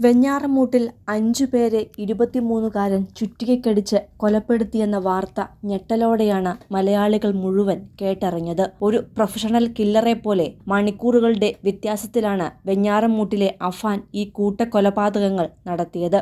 വെഞ്ഞാറമൂട്ടിൽ അഞ്ചു പേരെ ഇരുപത്തിമൂന്നുകാരൻ ചുറ്റികക്കടിച്ച് കൊലപ്പെടുത്തിയെന്ന വാർത്ത ഞെട്ടലോടെയാണ് മലയാളികൾ മുഴുവൻ കേട്ടറിഞ്ഞത്. ഒരു പ്രൊഫഷണൽ കില്ലറെ പോലെ മണിക്കൂറുകളുടെ വ്യത്യാസത്തിലാണ് വെഞ്ഞാറമൂട്ടിലെ അഫാൻ ഈ കൂട്ടക്കൊലപാതകങ്ങൾ നടത്തിയത്.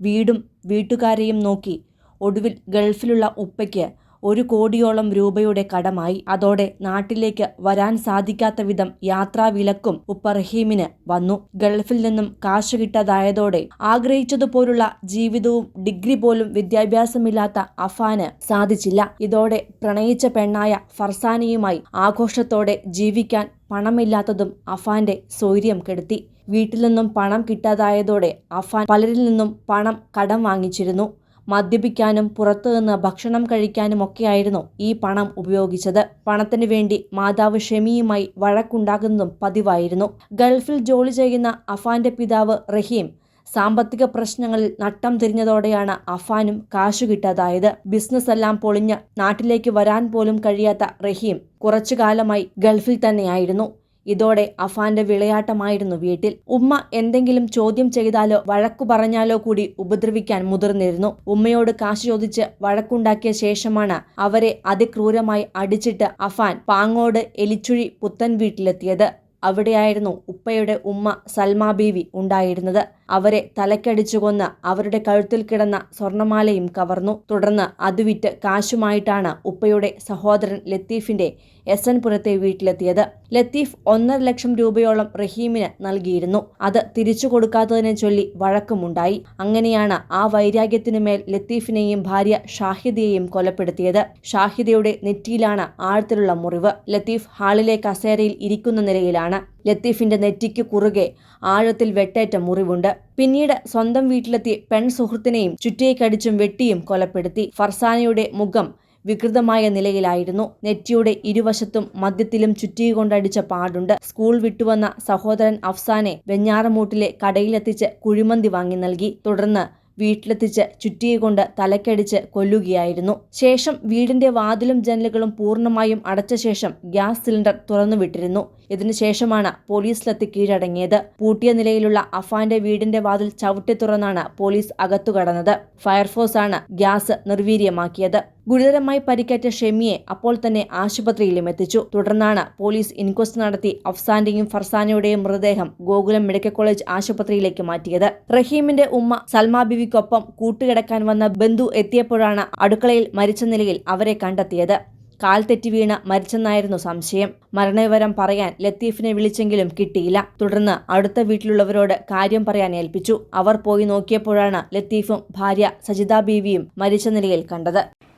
വീടും വീട്ടുകാരെയും നോക്കി ഒടുവിൽ ഗൾഫിലുള്ള ഉപ്പയ്ക്ക് ഒരു കോടിയോളം രൂപയുടെ കടമായി. അതോടെ നാട്ടിലേക്ക് വരാൻ സാധിക്കാത്ത വിധം യാത്രാവിലക്കും ഉപ്പ റഹീമിന് വന്നു. ഗൾഫിൽ നിന്നും കാശ് കിട്ടാതായതോടെ ആഗ്രഹിച്ചതുപോലുള്ള ജീവിതവും ഡിഗ്രി പോലും വിദ്യാഭ്യാസമില്ലാത്ത അഫാന് സാധിച്ചില്ല. ഇതോടെ പ്രണയിച്ച പെണ്ണായ ഫർസാനയുമായി ആഘോഷത്തോടെ ജീവിക്കാൻ പണമില്ലാത്തതും അഫാന്റെ സ്വൈര്യം കെടുത്തി. വീട്ടിൽ നിന്നും പണം കിട്ടാതായതോടെ അഫാൻ പലരിൽ നിന്നും പണം കടം വാങ്ങിച്ചിരുന്നു. മദ്യപിക്കാനും പുറത്തുനിന്ന് ഭക്ഷണം കഴിക്കാനും ഒക്കെയായിരുന്നു ഈ പണം ഉപയോഗിച്ചത്. പണത്തിനു വേണ്ടി മാതാവ് ഷെമിയുമായി വഴക്കുണ്ടാകുന്നതും പതിവായിരുന്നു. ഗൾഫിൽ ജോലി ചെയ്യുന്ന അഫാന്റെ പിതാവ് റഹീം സാമ്പത്തിക പ്രശ്നങ്ങളിൽ നട്ടം തിരിഞ്ഞതോടെയാണ് അഫാനും കാശു കിട്ടാതായത്. ബിസിനസ് എല്ലാം പൊളിഞ്ഞ് നാട്ടിലേക്ക് വരാൻ പോലും കഴിയാത്ത റഹീം കുറച്ചു കാലമായി ഗൾഫിൽ തന്നെയായിരുന്നു. ഇതോടെ അഫാന്റെ വിളയാട്ടമായിരുന്നു വീട്ടിൽ. ഉമ്മ എന്തെങ്കിലും ചോദ്യം ചെയ്താലോ വഴക്കു പറഞ്ഞാലോ കൂടി ഉപദ്രവിക്കാൻ മുതിർന്നിരുന്നു. ഉമ്മയോട് കാശ് ചോദിച്ച് വഴക്കുണ്ടാക്കിയ ശേഷമാണ് അവരെ അതിക്രൂരമായി അടിച്ചിട്ട് അഫാൻ പാങ്ങോട് എലിച്ചുഴി പുത്തൻ വീട്ടിലെത്തിയത്. അവിടെയായിരുന്നു ഉപ്പയുടെ ഉമ്മ സൽമാ ബീവി ഉണ്ടായിരുന്നത്. അവരെ തലക്കടിച്ചു കൊന്ന് അവരുടെ കഴുത്തിൽ കിടന്ന സ്വർണമാലയും കവർന്നു. തുടർന്ന് അത് വിറ്റ് കാശുമായിട്ടാണ് ഉപ്പയുടെ സഹോദരൻ ലത്തീഫിന്റെ എസ് എൻ പുരത്തെ വീട്ടിലെത്തിയത്. ലത്തീഫ് ഒന്നര ലക്ഷം രൂപയോളം റഹീമിന് നൽകിയിരുന്നു. അത് തിരിച്ചു കൊടുക്കാത്തതിനെ ചൊല്ലി വഴക്കമുണ്ടായി. അങ്ങനെയാണ് ആ വൈരാഗ്യത്തിനു മേൽ ലത്തീഫിനെയും ഭാര്യ ഷാഹിദയെയും കൊലപ്പെടുത്തിയത്. ഷാഹിദയുടെ നെറ്റിയിലാണ് ആഴത്തിലുള്ള മുറിവ്. ലത്തീഫ് ഹാളിലെ കസേരയിൽ ഇരിക്കുന്ന നിലയിലാണ്. ലത്തീഫിന്റെ നെറ്റിക്ക് കുറുകെ ആഴത്തിൽ വെട്ടേറ്റ മുറിവുണ്ട്. പിന്നീട് സ്വന്തം വീട്ടിലെത്തി പെൺ സുഹൃത്തിനെയും ചുറ്റിയേക്കടിച്ചും വെട്ടിയും കൊലപ്പെടുത്തി ഫർസാനയുടെ മുഖം വികൃതമായ നിലയിലായിരുന്നു. നെറ്റിയുടെ ഇരുവശത്തും മദ്യത്തിലും ചുറ്റികൊണ്ടടിച്ച പാടുണ്ട്. സ്കൂൾ വിട്ടുവന്ന സഹോദരൻ അഫ്സാനെ വെഞ്ഞാറമൂട്ടിലെ കടയിലെത്തിച്ച് കുഴിമന്തി വാങ്ങി നൽകി. തുടർന്ന് വീട്ടിലെത്തിച്ച് ചുറ്റിയെ കൊണ്ട് തലക്കടിച്ച് കൊല്ലുകയായിരുന്നു. ശേഷം വീടിന്റെ വാതിലും ജനലുകളും പൂർണമായും അടച്ച ശേഷം ഗ്യാസ് സിലിണ്ടർ തുറന്നുവിട്ടിരുന്നു ഇതിനുശേഷമാണ് പോലീസിലെത്തി കീഴടങ്ങിയത്. പൂട്ടിയ നിലയിലുള്ള അഫാന്റെ വീടിന്റെ വാതിൽ ചവിട്ടി തുറന്നാണ് പോലീസ് അകത്തു കടന്നത്. ഫയർഫോഴ്സാണ് ഗ്യാസ് നിർവീര്യമാക്കിയത്. ഗുരുതരമായി പരിക്കേറ്റ ഷെമിയെ അപ്പോൾ തന്നെ ആശുപത്രിയിലും എത്തിച്ചു. തുടർന്നാണ് പോലീസ് ഇൻക്വസ്റ്റ് നടത്തി അഫ്സാന്റെയും ഫർസാനയുടെയും മൃതദേഹം ഗോകുലം മെഡിക്കൽ കോളേജ് ആശുപത്രിയിലേക്ക് മാറ്റിയത്. റഹീമിന്റെ ഉമ്മ സൽമാ ബിവിക്കൊപ്പം കൂട്ടുകിടക്കാൻ വന്ന ബന്ധു എത്തിയപ്പോഴാണ് അടുക്കളയിൽ മരിച്ച നിലയിൽ അവരെ കണ്ടെത്തിയത്. കാൽ തെറ്റി വീണ മരിച്ചെന്നായിരുന്നു സംശയം. മരണവിവരം പറയാൻ ലത്തീഫിനെ വിളിച്ചെങ്കിലും കിട്ടിയില്ല. തുടർന്ന് അടുത്ത വീട്ടിലുള്ളവരോട് കാര്യം പറയാൻ ഏൽപ്പിച്ചു. അവർ പോയി നോക്കിയപ്പോഴാണ് ലത്തീഫും ഭാര്യ സജിത ബീവിയും മരിച്ച നിലയിൽ കണ്ടത്.